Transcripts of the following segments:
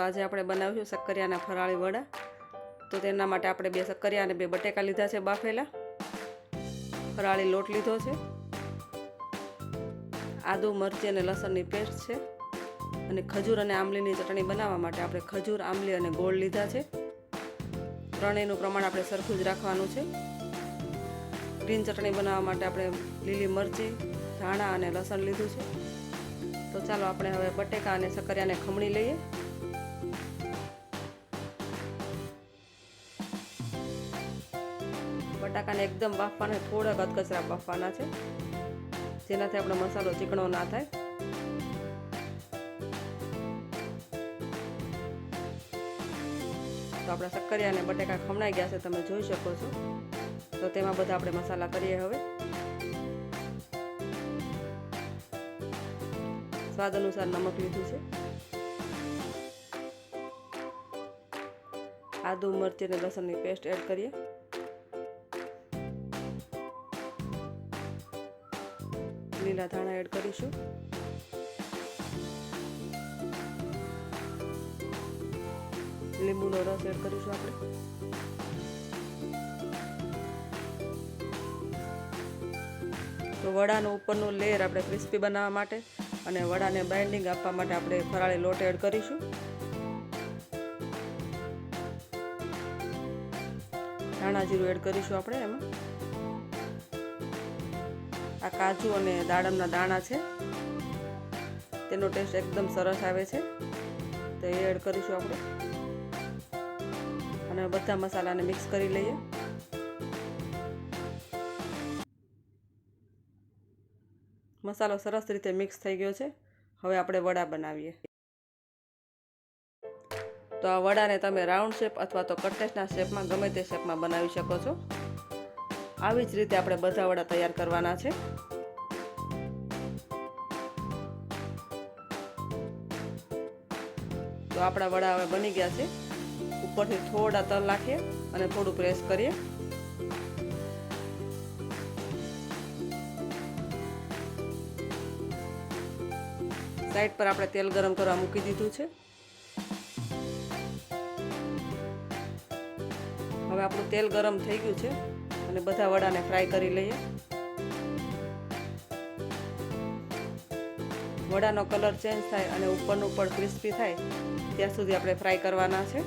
આજે આપણે બનાવીશું શક્કરિયાના ફરાળી વડા. તો તેના માટે આપણે બે શક્કરિયા અને બે બટેકા લીધા છે બાફેલા. ફરાળી લોટ લીધો છે. આદુ, મરચી અને લસણની પેસ્ટ છે. અને ખજૂર અને આમલીની ચટણી બનાવવા માટે આપણે ખજૂર આમલી અને ગોળ લીધા છે. ત્રણેયનું પ્રમાણ આપણે સરખું જ રાખવાનું છે. ગ્રીન ચટણી બનાવવા માટે આપણે લીલી મરચી, ધાણા અને લસણ લીધું છે. તો ચાલો આપણે હવે બટેકા અને સકરિયાને ખમણી લઈએ. બટાકાને એકદમ બાફવાના, થોડાક અધકચરા બાફવાના છે, જેનાથી આપણો મસાલો ચીકણો ના થાય. તો આપણા સક્કરિયા અને બટેકા ખમણાઈ ગયા છે, તમે જોઈ શકો છો. તો તેમાં બધા આપણે મસાલા કરીએ હવે. સ્વાદ અનુસાર નમક લીધું છે. આદુ, મરચી અને લસણની પેસ્ટ એડ કરીએ. લીલા ધાણા એડ કરીશું. લીંબુનો રસ એડ કરીશું આપણે. તો વડાનો ઉપરનો લેયર આપણે ક્રિસ્પી બનાવવા માટે અને વડાને બાઇન્ડિંગ આપવા માટે આપણે ફરાળી લોટ એડ કરીશું. ધાણા જીરું એડ કરીશું આપણે એમાં. આ કાજુ અને દાડમના દાણા છે. તેનો ટેસ્ટ એકદમ સરસ આવે છે. તો એ એડ કરીશું આપણે. અને બધા મસાલાને મિક્સ કરી લઈએ. મસાલો સરસ રીતે મિક્સ થઈ ગયો છે. હવે આપણે વડા બનાવીએ. તો આ વડાને તમે રાઉન્ડ શેપ અથવા તો કટલેસના શેપમાં ગમે તે શેપમાં બનાવી શકો છો. આવી જ રીતે આપણે બધા વડા તૈયાર કરવાના છે. તો આપણા વડા હવે બની ગયા છે. ઉપરથી થોડા તલ નાખીએ અને થોડું પ્રેસ કરીએ. સાઈડ પર આપણે તેલ ગરમ કરવા મૂકી દીધું છે. હવે આપણું તેલ ગરમ થઈ ગયું છે અને બધા વડાને ફ્રાય કરી લઈએ. વડાનો કલર ચેન્જ થાય અને ઉપરનું પણ ક્રિસ્પી થાય, ત્યાં સુધી આપણે ફ્રાય કરવાના છે.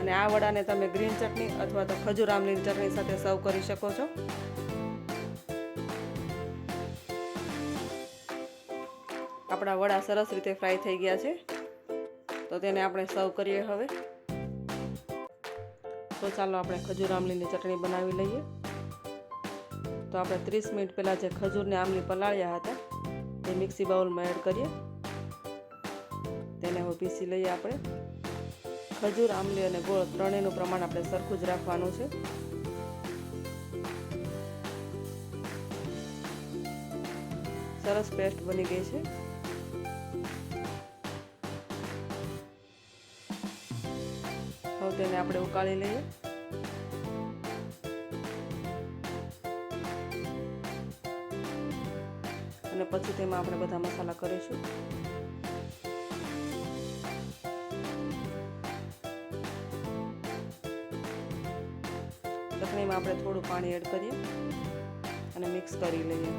અને આ વડાને તમે ગ્રીન ચટણી અથવા તો ખજૂર આમલીની ચટણી સાથે સર્વ કરી શકો છો. આપણા વડા સરસ રીતે ફ્રાય થઈ ગયા છે. તો તેને આપણે સર્વ કરીએ હવે. તો ચાલો આપણે ખજૂર આમલીની ચટણી બનાવી લઈએ. તો આપણે ત્રીસ મિનિટ પહેલાં જે ખજૂરને આમલી પલાળ્યા હતા તે મિક્સી બાઉલમાં એડ કરીએ. તેને હવે પીસી લઈએ આપણે. ખજૂર, આમલી અને ગોળ ત્રણેયનું પ્રમાણ આપણે સરખું જ રાખવાનું છે. સરસ પેસ્ટ બની ગઈ છે. તેને આપણે ઉકાળી લઈએ. અને પછી તેમાં આપણે બધા મસાલા કરીશું. ચટણીમાં આપણે થોડું પાણી એડ કરીએ અને મિક્સ કરી લઈએ.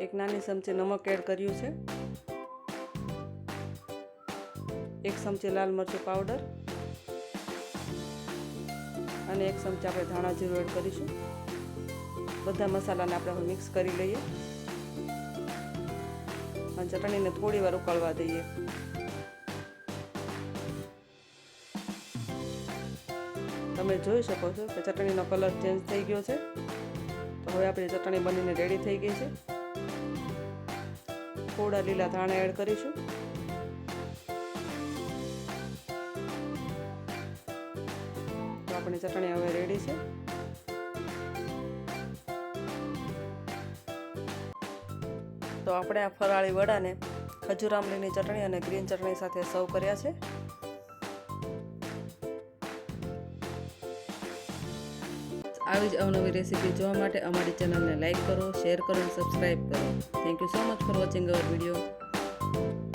એક નાની ચમચી નમક એડ કર્યું છે. એક ચમચી લાલ મરચું પાવડર. અને એક ચમચી આપણે ધાણા જીરું એડ કરીશું. બધા મસાલાને આપણે મિક્સ કરી લઈએ. અને ચટણીને થોડી વાર ઉકળવા દઈએ. તમે જોઈ શકો છો કે ચટણીનો કલર ચેન્જ થઈ ગયો છે. તો હવે આપણી ચટણી બનીને રેડી થઈ ગઈ છે. થોડા લીલા ધાણા એડ કરીશું. તો આપણી ચટણી હવે રેડી છે. તો આપણે આ ફરાળી વડાને ખજૂર આમલીની ચટણી અને ગ્રીન ચટણી સાથે સર્વ કર્યા છે. આવી જ અવનવી રેસીપી જોવા માટે અમારી ચેનલને લાઇક કરો, શેર કરો અને સબસ્ક્રાઈબ કરો. Thank you so much for watching our video.